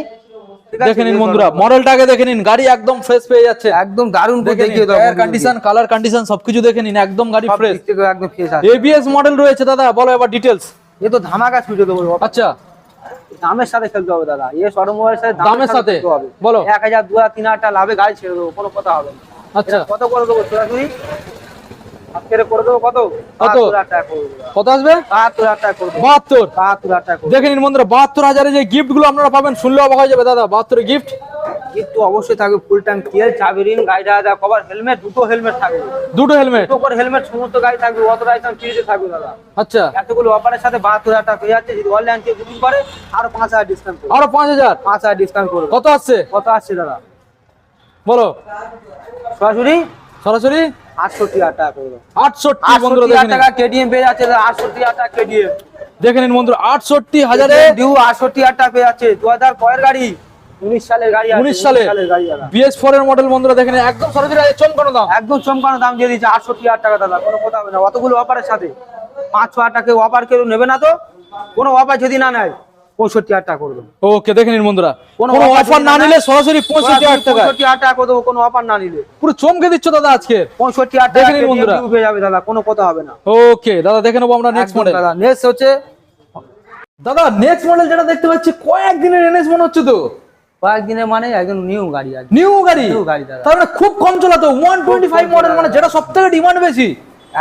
দেখে নিন বন্ধুরা। মডেলটাকে দেখে নিন গাড়ি একদম ফ্রেশ পেয়ে যাচ্ছে। একদম দারুণ দেখে দেখিয়ে দাও কন্ডিশন কালার কন্ডিশন সবকিছু দেখে নিন একদম গাড়ি ফ্রেশ একদম ফ্রেশ আছে। এবিএস মডেল রয়েছে দাদা বলো এবার ডিটেলস এ তো ধামাকা ছুটে দেবো আচ্ছা। দামের সাথে খেলতে হবে দাদা। এ অটোমোবাইলের সাথে দামের সাথে? বলো। এক হাজার দু হাজার তিন হাজার টাকা লাভে গাড়ি ছেড়ে দেবো কোনো কথা হবে না। আচ্ছা। কত করে দেবো সরাসরি কত? কত? আসবে? বাহাত্তর দেখে নিন বন্ধুরা বাহাত্তর হাজারে যে গিফটগুলো আপনারা পাবেন শুনলে অবাক হয়ে যাবে দাদা গিফট কিন্তু অবশ্যই থাকবে ফুল ট্যাঙ্ক তেল চাবি রিং গাড়ি দাদা কভার হেলমেট দুটো হেলমেট থাকবে। দুটো হেলমেট দুটো করে হেলমেট সমস্ত গাড়ি থাকবে অত ফ্রিতে থাকবে দাদা। আচ্ছা। এতগুলো অফারের সাথে বাহাত্তর হাজার টাকা পেয়ে যাচ্ছে যদি অনলাইন থেকে বুকিং করে আরও পাঁচ হাজার ডিসকাউন্ট করবে। আরও পাঁচ হাজার? পাঁচ হাজার ডিসকাউন্ট করবে। কত আসছে? কত আসছে দাদা? বলো। সরাসরি? সরাসরি? আটষট্টি হাজার টাকা করে আটষট্টি বন্ধুরা আটষট্টি দেখে হাজার টাকা কেডিএম পেয়ে যাচ্ছে আটষট্টি হাজার টাকা কেডিএম দেখে নিন বন্ধুরা আটষট্টি হাজারে ডিউ আটষট্টি হাজার টাকা পেয়ে যাচ্ছে। দু হাজার কয়ের গাড়ি উনিশ সালের গাড়ি 19 সালে? সালের গাড়ি দাদা। বিএস ফোর এর মডেল বন্ধুরা দেখে নিন। একদম সরাসরি চমকানো দাম। একদম চমকানো দাম দিয়ে দিচ্ছে আটষট্টি হাজার টাকা দাদা। কোনো কথা হবে না। অতগুলো অফারের সাথে। পাঁচ ছ হাজার টাকা অফার কেউ নেবে না তো? কোনো অফার যদি না নেয় পঁয়ষট্টি হাজার টাকা করে দেবো। ওকে দেখে নিন বন্ধুরা। কোনো অফার না। নিলে সরাসরি পঁয়ষট্টি হাজার টাকা পঁয়ষট্টি হাজার টাকা করে দেবো কোনো অফার না নিলে। পুরো চমকে দিচ্ছ দাদা আজকে? পঁয়ষট্টি হাজার টাকা নিন বন্ধুরা। যাবে দাদা কোনো কথা হবে না। ওকে দাদা দেখে নেব আমরা নেক্সট মডেল দাদা নেক্সট হচ্ছে দাদা নেক্সট মডেল যেটা দেখতে পাচ্ছি কয়েকদিনের এনএস মনে হচ্ছে তো? কয়েকদিনের মানে একদম নিউ গাড়ি নিউ গাড়ি? New গাড়ি দাদা। তার মানে খুব কম চলাতো ওয়ান টোয়েন্টি ফাইভ মডেল মানে যেটা সব থেকে ডিমান্ড বেশি।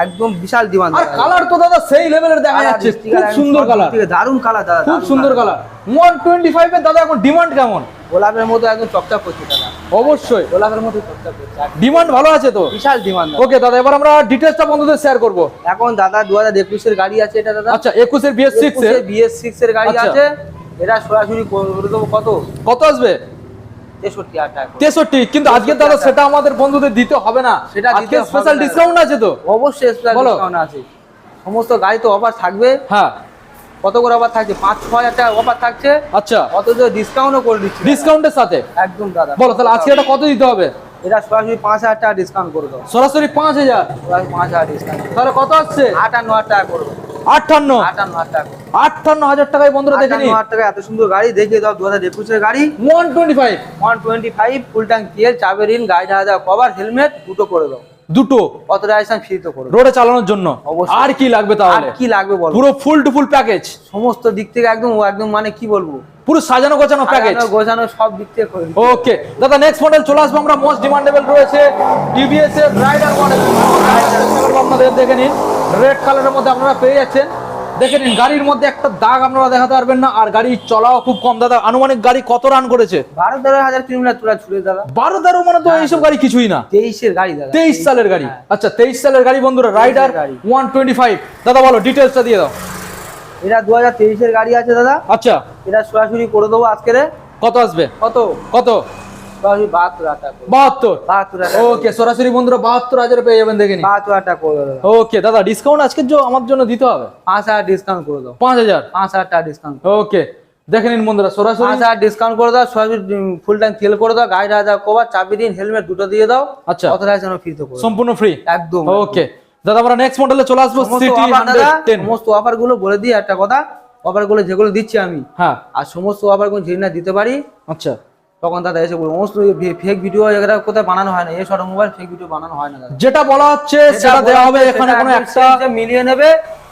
একদম বিশাল ডিমান্ড আর কালার তো দাদা সেই লেভেলের দেখা যাচ্ছে। খুব সুন্দর কালার দারুণ কালার দাদা খুব সুন্দর কালার ওয়ান টোয়েন্টি ফাইভ এর দাদা এখন ডিমান্ড কেমন? গোলাপের মতো একদম চকচক করছে দাদা। অবশ্যই। গোলাপের মতো চকচক করছে ডিমান্ড ভালো আছে তো? বিশাল ডিমান্ড ওকে দাদা এবার আমরা ডিটেলসটা বন্ধুদের শেয়ার করব। এখন দাদা দু হাজার একুশের গাড়ি আছে এটা দাদা। আচ্ছা একুশের বিএস সিক্স এর? বিএস সিক্স এর গাড়ি আচ্ছা। আছে। এটা সরাসরি করে দেবো কত? কত আসবে? তেষট্টি কিন্তু আজকে দাদা সেটা আমাদের বন্ধুদের দিতে হবে না। সেটা আজকে স্পেশাল ডিসকাউন্ট আছে তো। অবশ্যই স্পেশাল ডিসকাউন্ট আছে। সমস্ত গাড়ি তো অফার থাকবে। হ্যাঁ। কত করে অফার থাকছে? পাঁচ ছ হাজার টাকা অফার থাকছে। আচ্ছা। অথচ ডিসকাউন্টও করে দিচ্ছি। ডিসকাউন্টের সাথে? একদম দাদা। বলো তাহলে আজকে এটা কত দিতে হবে? এটা সরাসরি পাঁচ হাজার টাকা ডিসকাউন্ট করে দাও। সরাসরি পাঁচ হাজার? পাঁচ হাজার ডিসকাউন্ট তাহলে কত আসছে? আটান্ন হাজার টাকা করব আটান্ন। আটান্ন হাজার টাকায় বন্ধুরা দেখে হাজার টাকা এত সুন্দর গাড়ি দেখিয়ে দাও দু হাজার একুশের গাড়ি। One twenty five. One twenty five full tank তেল চাবের ইন গাড়ি হাজার কভার হেলমেট দুটো করে দাও। দুটো। কত টাকা ফ্রিতে করে দাও রোডে চালানোর জন্য। আর কি লাগবে আর তাহলে কি লাগবে বলো? পুরো ফুল টু ফুল প্যাকেজ সমস্ত দিক থেকে একদম একদম মানে কি বলব? পুরো সাজানো গোছানো প্যাকেজ সাজানো, গোছানো সব দিক থেকে করে ওকে দাদা নেক্সট মডেল চলে আসব আমরা। মোস্ট ডিমান্ডেবল রয়েছে। টিভিএস এর রাইডার মডেল আপনাদের দেখে নিন। রেড কালারের মধ্যে আপনারা পেয়ে যাচ্ছেন। দেখে নিন গাড়ির মধ্যে একটা দাগ আপনারা দেখাতে পারবেন না আর গাড়ি চলাও খুব কম। দাদা আনুমানিক গাড়ি কত রান করেছে? বারো তেরো হাজার কিলোমিটার ছুড়ে দাদা বারো তেরো মানে তো এইসব গাড়ি কিছুই না। তেইশের গাড়ি দাদা। তেইশ সালের গাড়ি। হ্যাঁ। আচ্ছা তেইশ সালের গাড়ি বন্ধুরা রাইডার গাড়ি। ওয়ান টোয়েন্টি ফাইভ দাদা বলো ডিটেলসটা দিয়ে দাও। এটা দু হাজার তেইশের গাড়ি আছে দাদা। আচ্ছা। এটা সরাসরি করে দেবো আজকে কত আসবে? কত? কত? বাহাত্তর হাজার টাকা করে। বাহাত্তর? বাহাত্তর হাজার ওকে সরাসরি বন্ধুরা বাহাত্তর হাজার পেয়ে যাবেন দেখে বাহাত্তর হাজার টাকা করে দাও। ওকে দাদা ডিসকাউন্ট আজকের আমার জন্য দিতে হবে? পাঁচ হাজার ডিসকাউন্ট করে দাও। পাঁচ হাজার? পাঁচ হাজার টাকা ডিসকাউন্ট ওকে দেখে নিন বন্ধুরা সরাসরি পাঁচ হাজার ডিসকাউন্ট করে দাও সরাসরি ফুল ট্যাঙ্ক তেল করে দাও গাড়ি কভার চাবি দিন হেলমেট দুটো দিয়ে দাও। আচ্ছা। কত টাকা যেন ফ্রিতে করে সম্পূর্ণ ফ্রি একদম ওকে দাদা আমরা নেক্সট মডেলে চলে আসব সমস্ত সিটি অফারগুলো বলে দিই একটা কথা অফারগুলো যেগুলো দিচ্ছি আমি। হ্যাঁ। আর সমস্ত অফারগুলো যদি না দিতে পারি আচ্ছা। তখন দাদা এসে বলব সমস্ত ফেক ভিডিও এগুলো কোথায় বানানো হয় না? এই সব মোবাইল ফেক ভিডিও বানানো হয় না যেটা বলা হচ্ছে সেটা দেওয়া হবে এখানে কোনো একটা মিলিয়ে নেবে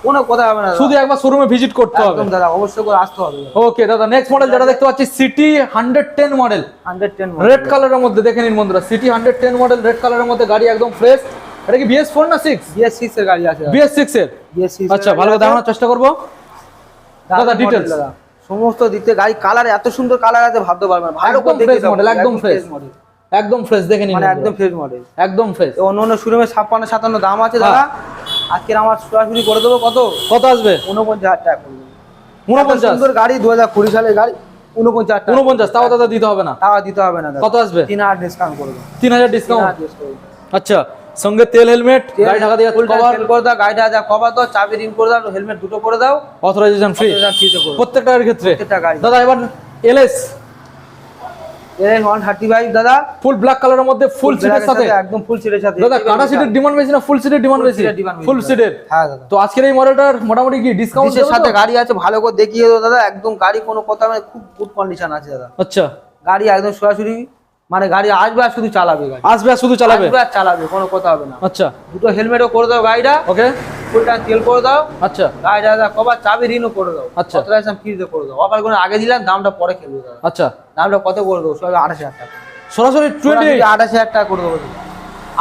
কোনো কথা হবে না শুধু একবার শোরুমে ভিজিট করতে হবে। দাদা অবশ্যই করে আসতে হবে ওকে দাদা নেক্সট মডেল যেটা দেখতে পাচ্ছি CT hundred ten model hundred ten red কালারের মধ্যে দেখে নিন বন্ধুরা CT hundred ten model red কালারের মধ্যে গাড়ি একদম ফ্রেশ এটা কি না সিক্স বিএস সিক্স এর গাড়ি আছে এর? আচ্ছা ভালো করে দেখানোর চেষ্টা করব। দাদা, details। সমস্ত দিক থেকে গাড়ি কালার এত সুন্দর কালার আছে ভাবতে পারবেন ভালো একদম করে দেখে ফ্রেশ মডেল একদম ফ্রেশ মডেল একদম ফ্রেশ দেখে নিন মানে একদম। ফ্রেশ মডেল একদম ফ্রেশ অন্য অন্য শোরুমে ছাপ্পান্ন সাতান্ন দাম আছে হ্যাঁ। দাদা। আজকে আমার সরাসরি করে দেবো কত? কত আসবে? উনপঞ্চাশ হাজার টাকা করে। দেবো। এত উনপঞ্চাশ সুন্দর গাড়ি দু হাজার কুড়ি সালের গাড়ি উনপঞ্চাশ হাজার টাকা। উনপঞ্চাশ তাও দাদা দিতে হবে না। টাকা দিতে হবে না দাদা। কত আসবে? তিন হাজার ডিসকাউন্ট করে দেবো। তিন হাজার ডিসকাউন্ট আচ্ছা। সঙ্গে তেল হেলমেট গাড়ি ঢাকা দিয়ে ফুল কভার করে দাও গাড়িটা যা কভার দাও চাবি রিং করে দাও হেলমেট দুটো করে দাও। Authorization free. প্রত্যেকটা গাড়ির ক্ষেত্রে। দাদা এবার এলএস এর ওয়ান থার্টি ফাইভ দাদা। ফুল ব্ল্যাক কালারের মধ্যে ফুল সিটের সাথে। একদম ফুল সিটের সাথে। দাদা কাটা সিটের ডিমান্ড বেশি না? ফুল সিটের ডিমান্ড বেশি। এর ফুল সিটের হ্যাঁ দাদা। তো আজকের এই মডেলটার মোটামুটি কি ডিসকাউন্ট ডিসের সাথে গাড়ি আছে ভালো করে দেখিয়ে দাও দাদা। একদম গাড়ি কোনো কথা মানে খুব গুড কন্ডিশন আছে দাদা। আচ্ছা। গাড়ি একদম সরাসরি মানে গাড়ি আসবে আর শুধু চালাবে গাড়ি। আসবে আর শুধু চালাবে? আর চালাবে কোনো কথা হবে না। আচ্ছা। দুটো হেলমেটও করে দাও গাড়িটা ওকে। ফুলটা তেল করে দাও। আচ্ছা। গাড়িটা কবার চাবি ঋণও করে দাও। আচ্ছা। কত ফ্রিতে করে দাও। অফার করে আগে দিলাম দামটা পরে খেলবে দাদা। আচ্ছা। দামটা কত করে দেবো? সবাই আঠাশ হাজার টাকা। সরাসরি টোয়েন্টি আঠাশ হাজার টাকা করে দেবো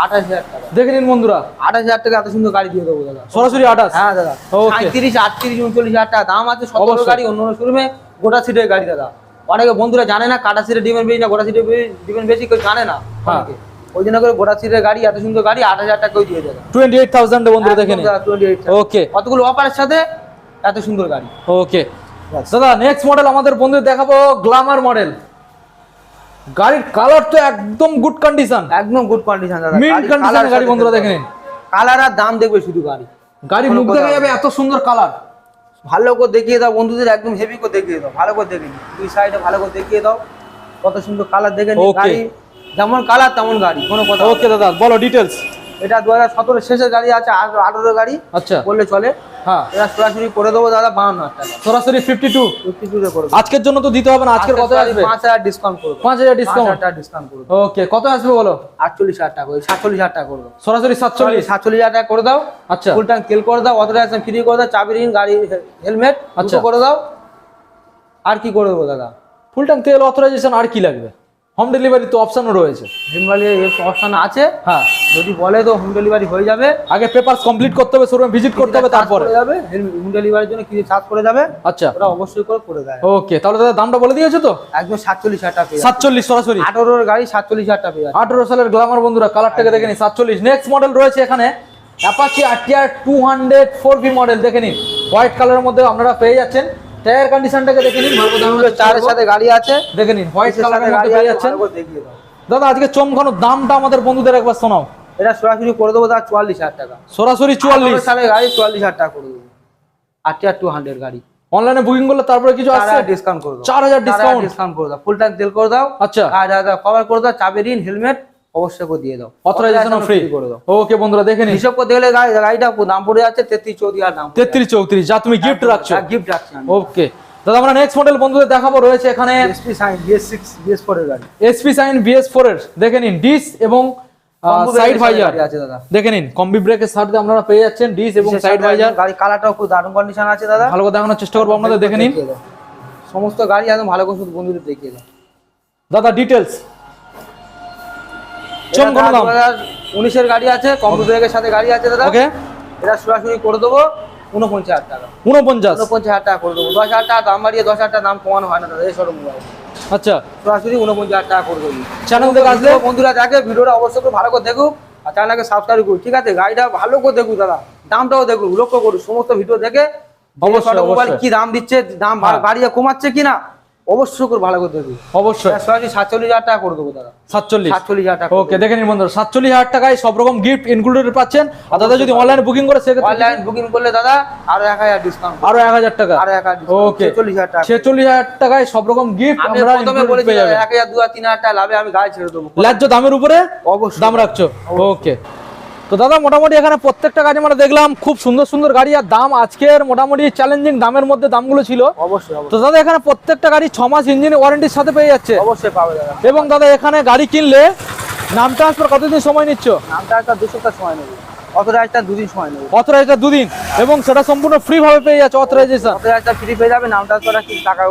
আঠাশ হাজার টাকা। দেখে নিন বন্ধুরা। আঠাশ হাজার টাকা এত সুন্দর গাড়ি দিয়ে দেবো দাদা। সরাসরি আঠাশ। হ্যাঁ দাদা। Okay. সাঁত্রিশ আটত্রিশ উনচল্লিশ হাজার টাকা। দাম আছে সতেরো গাড়ি অন্য অন্য শোরুমে গোটা সিটের গাড়ি দাদা। অনেকে বন্ধুরা জানে না কাটা সিটের ডিমেন্ট বেশি না গোটা সিটের ডিমেন্ট বেশি কেউ জানে না হ্যাঁ। অনেকে। ওই জন্য করে গোটা সিটের গাড়ি এত সুন্দর গাড়ি আট হাজার টাকা দিয়ে দেবে টোয়েন্টি এইট থাউজেন্ড বন্ধুরা দেখে নিন। ওকে কতগুলো অফারের সাথে? এত সুন্দর গাড়ি। ওকে দাদা নেক্সট মডেল আমাদের বন্ধু দেখাবো গ্লামার মডেল গাড়ির কালার তো একদম গুড কন্ডিশন একদম গুড কন্ডিশন দাদা। মিন্ট কন্ডিশন গাড়ি বন্ধুরা দেখে নিন। কালার আর দাম দেখবে শুধু গাড়ি। গাড়ি মুখ দেখা যাবে এত সুন্দর কালার ভালো করে দেখিয়ে দাও বন্ধুদের একদম হেভি করে দেখিয়ে দাও ভালো করে দেখে নিই দুই সাইডে ভালো করে দেখিয়ে দাও কত সুন্দর কালার দেখে গাড়ি। যেমন কালার তেমন গাড়ি কোনো কথা ওকে দাদা বলো ডিটেলস এটা দু হাজার সতেরো শেষের গাড়ি আছে আঠারো গাড়ি আচ্ছা। বললে চলে। হ্যাঁ। এটা সরাসরি করে দেবো দাদা বাউন্ন হাজার টাকা। সরাসরি ফিফটি টু ফিফটি টুতে করে আজকের জন্য তো দিতে হবে না আজকের কত আসবে? পাঁচ হাজার ডিসকাউন্ট করব পাঁচ হাজার ডিসকাউন্ট টাকা ডিসকাউন্ট করব ওকে কত আসবে বলো? আটচল্লিশ হাজার টাকা সাতচল্লিশ হাজার টাকা করব সরাসরি সাতচল্লিশ? সাতচল্লিশ হাজার টাকা করে দাও। আচ্ছা। ফুল ট্যাঙ্ক তেল করে দাও অথরাইজেশন ফ্রি করে দাও চাবি রিং গাড়ি হেলমেট। আচ্ছা। করে দাও। আর কি করে দেবো দাদা? ফুল ট্যাঙ্ক তেল অথরাইজেশন আর কি লাগবে? হোম ডেলিভারি তো অপশনও রয়েছে। হিমবালি অপশন আছে। হ্যাঁ। যদি বলে তো হোম ডেলিভারি হয়ে যাবে। আগে পেপারস কমপ্লিট করতে হবে শোরুমে ভিজিট করতে হবে তারপরে। যাবে হোম ডেলিভারির জন্য কিছু চার্জ করে যাবে? আচ্ছা। ওরা অবশ্যই করে করে দেয়। ওকে তাহলে দাদা দামটা বলে দিয়েছ তো? একদম সাতচল্লিশ হাজার টাকা সাতচল্লিশ সরাসরি। আঠারোর গাড়ি সাতচল্লিশ হাজার টাকা। আঠারো সালের গ্লামার বন্ধুরা কালারটাকে দেখে নিন সাতচল্লিশ। নেক্সট মডেল রয়েছে এখানে। Apache RTR two hundred four V model দেখে নিন। হোয়াইট কালারের মধ্যে আপনারা পেয়ে যাচ্ছেন। টায়ার কন্ডিশনটাকে দেখে নিন ভালো চারের সাথে গাড়ি আছে। দেখে নিন হোয়াইট কালারের মধ্যে পেয়ে আছে, যাচ্ছেন। দাদা আজকে চমকানো দামটা আমাদের বন্ধুদের একবার শোনাও। এটা সরাসরি করে দেবো তার চুয়াল্লিশ হাজার টাকা। সরাসরি চুয়াল্লিশ। আঠারো গাড়ি চুয়াল্লিশ হাজার টাকা করে দেবো। আরটিআর টু হান্ড্রেড গাড়ি। অনলাইনে বুকিং করলে তারপরে কিছু হাজার ডিসকাউন্ট করে দাও চার হাজার ডিসকাউন্ট ডিসকাউন্ট করে দাও ফুল ট্যাঙ্ক তেল করে দাও। আচ্ছা। হাজার কভার করে দাও চাবি রিন হেলমেট অবশ্যই করে দিয়ে দাও। Authorization free. করে দাও ওকে বন্ধুরা দেখে নিন। হিসাব গাড়িটা দাম পড়ে যাচ্ছে দাম তেত্রিশ চৌত্রিশ। যা তুমি গিফট রাখছো। গিফট রাখছি ওকে দাদা আমরা নেক্সট মডেল বন্ধুদের দেখাবো। রয়েছে এখানে SP Shine BS six BS four এর গাড়ি। এসপি সাইন এর। দেখে নিন ডিস এবং সাইড ভাইজার আছে দাদা। দেখে নিন কম্বি ব্রেকের সাথে আপনারা পেয়ে যাচ্ছেন ডিস এবং সাইড ভাইজার গাড়ি কালারটাও খুব দারুণ কন্ডিশন আছে দাদা। ভালো করে দেখানোর চেষ্টা করব আপনাদের দেখে নিন। সমস্ত গাড়ি একদম ভালো করে শুধু বন্ধুদের দেখিয়ে দাও। দাদা ডিটেলস চমকানো দাম উনিশের গাড়ি আছে ব্রেকের সাথে গাড়ি আছে দাদা। ওকে। এটা সরাসরি করে দেবো উনপঞ্চাশ হাজার টাকা। উনপঞ্চাশ উনপঞ্চাশ হাজার টাকা করে দেবো। দশ হাজার টাকা দাম বাড়িয়ে দশ হাজার টাকা দাম কমানো হয় না দাদা এই মোবাইল। আচ্ছা। সরাসরি উনপঞ্চাশ হাজার টাকা করে দেবো। চ্যানেল থেকে আসলে বন্ধুরা দেখে ভিডিওটা অবশ্যই করে ভালো করে দেখুক আর চ্যানেলকে সাবস্ক্রাইব ঠিক আছে? গাড়িটা ভালো করে দেখুক দাদা দামটাও দেখুক লক্ষ্য করুন সমস্ত ভিডিও দেখে অবশ্যই, মোবাইল অবশ্যই। কি দাম দিচ্ছে দাম হ্যাঁ। বাড়িয়ে কমাচ্ছে কিনা অবশ্যই করে ভালো করে দেখুক অবশ্যই। সাতচল্লিশ হাজার টাকা করে দেবো দাদা। সাতচল্লিশ। সাতচল্লিশ হাজার টাকা ওকে দেখে নিন বন্ধুরা সাতচল্লিশ হাজার টাকায় সব রকম গিফট ইনক্লুডেড পাচ্ছেন। আর দাদা যদি অনলাইনে বুকিং করে সেক্ষেত্রে অনলাইন বুকিং করলে দাদা আরও এক হাজার ডিসকাউন্ট আরও এক হাজার টাকা? আরও এক হাজার ওকে ছেচল্লিশ হাজার টাকা। ছেচল্লিশ হাজার টাকায় সব রকম গিফট আমরা প্রথমে বলেছি এক হাজার দু হাজার তিন হাজার টাকা লাভে আমি গাড়ি ছেড়ে দেবো। ন্যায্য দামের উপরে অবশ্যই। দাম রাখছো। ওকে তো দাদা মোটামুটি এখানে প্রত্যেকটা গাড়ি আমরা দেখলাম খুব সুন্দর সুন্দর গাড়ি। আর দাম আজকের মোটামুটি চ্যালেঞ্জিং দামের মধ্যে দামগুলো ছিল। অবশ্যই তো দাদা এখানে প্রত্যেকটা গাড়ি ছ মাস ইঞ্জিন ওয়ারেন্টির সাথে পেয়ে যাচ্ছে। অবশ্যই পাবে দাদা। এবং দাদা এখানে গাড়ি কিনলে নাম ট্রান্সফার কতদিন সময় নিচ্ছ? নাম একটা দু সপ্তাহ সময় নেবে। অথরাইজটা দুদিন সময় নেবে। অথরাইজটা দুদিন। এবং সেটা সম্পূর্ণ ফ্রি ভাবে পেয়ে যাচ্ছে অথরাইজেশন অথরাইজটা ফ্রি পেয়ে যাবে কি টাকা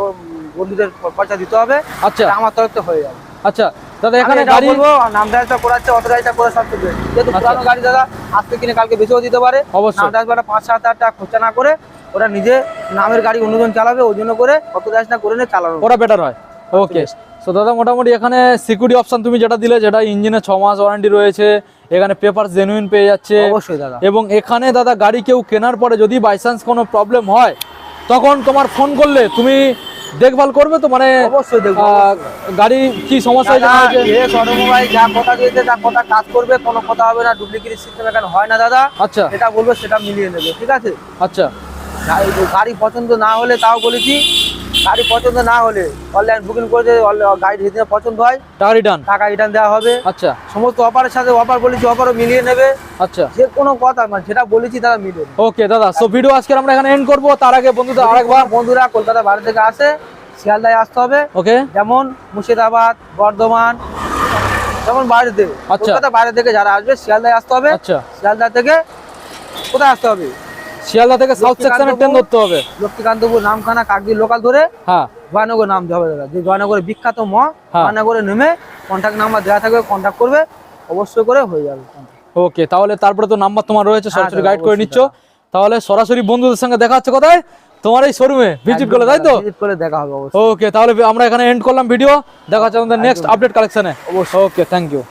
বন্ধুদের পয়সা দিতে হবে। আচ্ছা। আমার তরফ থেকে হয়ে যাবে। আচ্ছা দাদা এখানে গাড়ি বলব নামটা করাচ্ছে অথরাইজটা করে সব থেকে যেহেতু আচ্ছা। পুরানো গাড়ি দাদা আজকে কিনে কালকে বেঁচেও দিতে পারে। অবশ্যই। নামটা পাঁচ সাত হাজার টাকা খরচা না করে ওরা নিজে নামের গাড়ি অন্যজন চালাবে ওই জন্য করে অথরাইজটা করে নিয়ে চালানো। ওরা বেটার হয়। ওকে তো দাদা মোটামুটি এখানে সিকিউরিটি অপশন তুমি যেটা দিলে যেটা ইঞ্জিনে ছ মাস ওয়ারেন্টি রয়েছে এখানে পেপার জেনুইন পেয়ে যাচ্ছে। অবশ্যই দাদা। এবং এখানে দাদা গাড়ি কেউ কেনার পরে যদি বাই চান্স কোনো প্রবলেম হয় তখন তোমার ফোন করলে তুমি দেখভাল করবে তো? মানে অবশ্যই গাড়ি কি সমস্যা হয়েছে? এ অটোমোবাইল যা কথা দিয়েছে তা কথা কাজ করবে কোনো কথা হবে না ডুপ্লিকেট সিস্টেম এখানে হয় না দাদা। আচ্ছা। এটা বলব সেটা মিলিয়ে নেবে ঠিক আছে? আচ্ছা। গাড়ি পছন্দ না হলে তাও বলেছি গাড়ি পছন্দ না হলে অনলাইন বুকিং করে গাড়ি যেদিন পছন্দ হয় টাকা রিটার্ন? টাকা রিটার্ন দেওয়া হবে। আচ্ছা। সমস্ত অফারের সাথে অফার বলেছি অফারও মিলিয়ে নেবে। আচ্ছা। যে কোনো কথা মানে যেটা বলেছি তারা নেবে। ওকে দাদা সো ভিডিও আজকে আমরা এখানে এন্ড করব। তার আগে বন্ধুদের আরেকবার বন্ধুরা কলকাতা বাইরে থেকে আসে শিয়ালদায় আসতে হবে। ওকে। যেমন মুর্শিদাবাদ বর্ধমান যেমন বাইরে থেকে। আচ্ছা। কলকাতা বাইরে থেকে যারা আসবে শিয়ালদায় আসতে হবে। আচ্ছা। শিয়ালদা থেকে কোথায় আসতে হবে? শিয়ালদা থেকে সাউথ সেকশনের ট্রেন ধরতে হবে। লক্ষ্মীকান্তপুর নামখানা কাকদ্বীপ লোকাল ধরে হ্যাঁ। জয়নগর নামতে হবে দাদা। যে জয়নগরের বিখ্যাত ম হ্যাঁ। জয়নগরে নেমে কন্ট্যাক্ট নাম্বার দেওয়া থাকবে কন্ট্যাক্ট করবে অবশ্যই করে হয়ে যাবে। ওকে তাহলে তারপরে তো নাম্বার তোমার রয়েছে হ্যাঁ, সরাসরি গাইড করে নিচ্ছ। তাহলে সরাসরি বন্ধুদের সঙ্গে দেখা হচ্ছে কোথায়? তোমার এই শোরুমে ভিজিট করলে তাই তো? ভিজিট করে দেখা হবে অবশ্যই। ওকে তাহলে আমরা এখানে এন্ড করলাম ভিডিও দেখা হচ্ছে আমাদের নেক্সট আপডেট কালেকশনে ওকে থ্যাংক ইউ